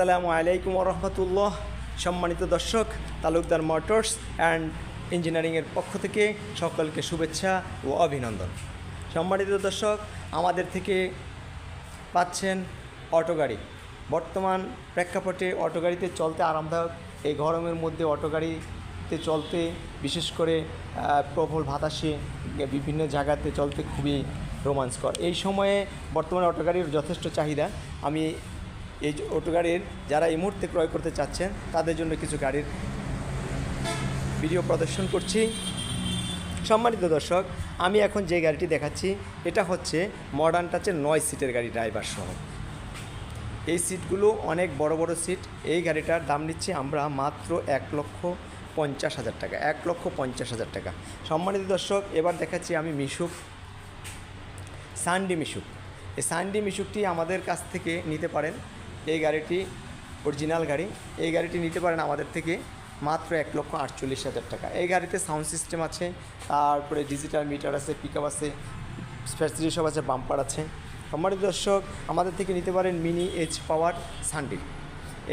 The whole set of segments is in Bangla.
আসসালামু আলাইকুম রহমতুল্লাহ সম্মানিত দর্শক, তালুকদার মোটরস অ্যান্ড ইঞ্জিনিয়ারিংয়ের পক্ষ থেকে সকলকে শুভেচ্ছা ও অভিনন্দন। সম্মানিত দর্শক, আমাদের থেকে পাচ্ছেন অটো গাড়ি। বর্তমান প্রেক্ষাপটে অটো গাড়িতে চলতে আরামদায়ক, এই গরমের মধ্যে অটো গাড়িতে চলতে, বিশেষ করে প্রবল বাতাসে বিভিন্ন জায়গাতে চলতে খুবই রোমাঞ্চকর। এই সময়ে বর্তমানে অটো গাড়ির যথেষ্ট চাহিদা। আমি এই অটো গাড়ির যারা এই মুহূর্তে ক্রয় করতে চাচ্ছেন, তাদের জন্য কিছু গাড়ির ভিডিও প্রদর্শন করছি। সম্মানিত দর্শক, আমি এখন যে গাড়িটি দেখাচ্ছি, এটা হচ্ছে মডার্ন টাচের নয় সিটের গাড়ি ড্রাইভার সহ এই সিটগুলো অনেক বড় বড় সিট এই গাড়িটার দাম নিচ্ছি আমরা মাত্র এক লক্ষ পঞ্চাশ হাজার টাকা, এক লক্ষ পঞ্চাশ হাজার টাকা। সম্মানিত দর্শক, এবার দেখাচ্ছি আমি মিশুক সানডি মিশুক। এই সানডি মিশুকটি আমাদের কাছ থেকে নিতে পারেন। এই গাড়িটি অরিজিনাল গাড়ি, এই গাড়িটি নিতে পারেন আমাদের থেকে মাত্র এক লক্ষ আটচল্লিশ হাজার টাকা। এই গাড়িতে সাউন্ড সিস্টেম আছে, তারপরে ডিজিটাল মিটার আছে পিক আপ আছে ফ্যাসিলিটি সব আছে বাম্পার আছে। সম্মানিত দর্শক, আমাদের থেকে নিতে পারেন মিনি এইচ পাওয়ার সানডি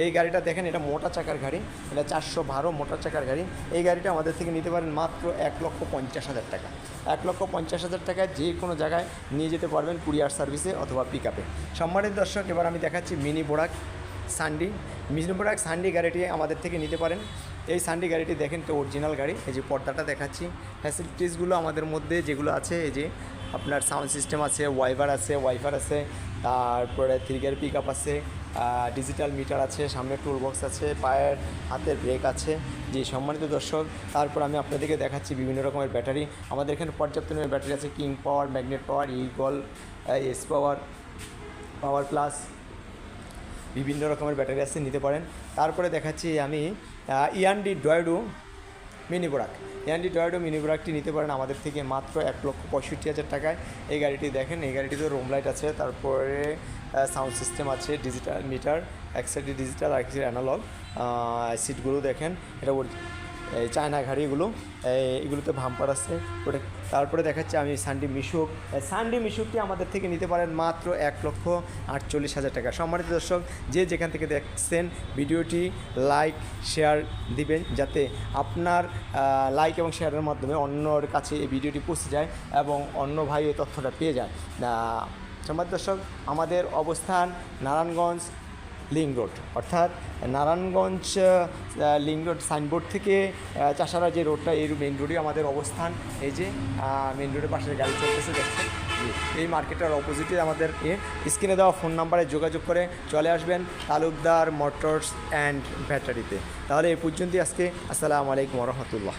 এই গাড়িটা দেখেন, এটা মোটা চাকার গাড়ি, এটা চারশো বারো মোটা চাকার গাড়ি। এই গাড়িটা আমাদের থেকে নিতে পারেন মাত্র এক লক্ষ পঞ্চাশ হাজার টাকা। এক লক্ষ পঞ্চাশ হাজার টাকায় যে কোনো জায়গায় নিয়ে যেতে পারবেন কুরিয়ার সার্ভিসে অথবা পিক আপে সম্মানিত দর্শক, এবার আমি দেখাচ্ছি মিনি বোরাক সানডি। মিনি বোরাক সানডি গাড়িটি আমাদের থেকে নিতে পারেন। এই সানডি গাড়িটি দেখেন তো অরিজিনাল গাড়ি। এই যে পর্দাটা দেখাচ্ছি। ফ্যাসিলিটিসগুলো আমাদের মধ্যে যেগুলো আছে, এই যে আপনার সাউন্ড সিস্টেম আছে ওয়াইফার আছে ওয়াইফার আছে, তারপরে থ্রি গিয়ার পিক আপ আছে ডিজিটাল মিটার আছে, সামনে টুল বক্স আছে, পায়ের হাতের ব্রেক আছে। যে সম্মানিত দর্শক, তারপর আমি আপনাদেরকে দেখাচ্ছি বিভিন্ন রকমের ব্যাটারি। আমাদের এখানে পর্যাপ্ত রকমের ব্যাটারি আছে king power magnet power eagle S power power plus বিভিন্ন রকমের ব্যাটারি আছে, নিতে পারেন। তারপরে দেখাচ্ছি আমি ইয়ানডি ডয়েডো মিনি বোরাক। অ্যান্ডি টয়েডো মিনি বোরাকটি নিতে পারেন আমাদের থেকে মাত্র এক লক্ষ পঁয়ষট্টি হাজার টাকায়। এই গাড়িটি দেখেন, এই গাড়িটিতে রুম লাইট আছে, তারপরে সাউন্ড সিস্টেম আছে ডিজিটাল মিটার এক সাইডে ডিজিটাল আর সাইডে অ্যানালগ সিটগুলো দেখেন, এটা এই চায়না ঘাড়ি এগুলো এগুলোতে ভাম্পার আছে। ওটা তারপরে দেখাচ্ছি আমি সানডি মিশুক সানডি মিশুকটি আমাদের থেকে নিতে পারেন মাত্র এক লক্ষ আটচল্লিশ হাজার টাকা। সম্মানিত দর্শক, যে যেখান থেকে দেখছেন ভিডিওটি লাইক শেয়ার দিবেন যাতে আপনার লাইক এবং শেয়ারের মাধ্যমে অন্যর কাছে এই ভিডিওটি পৌঁছে যায় এবং অন্য ভাই এই তথ্যটা পেয়ে যায়। সম্মানিত দর্শক, আমাদের অবস্থান নারায়ণগঞ্জ লিং রোড। অর্থাৎ নারায়ণগঞ্জ লিং রোড সাইনবোর্ড থেকে চাষারা যে রোডটা, এই মেন রোডে আমাদের অবস্থান। এই যে মেন রোডের পাশে গাড়ি চলতেছে, দেখছেন? এই মার্কেটের অপোজিটে আমাদের স্ক্রিনে দেওয়া ফোন নাম্বারে যোগাযোগ করে চলে আসবেন তালুকদার মোটরস অ্যান্ড ব্যাটারিতে। তাহলে এই পর্যন্তই আজকে। আসসালামু আলাইকুম রহমতুল্লাহ।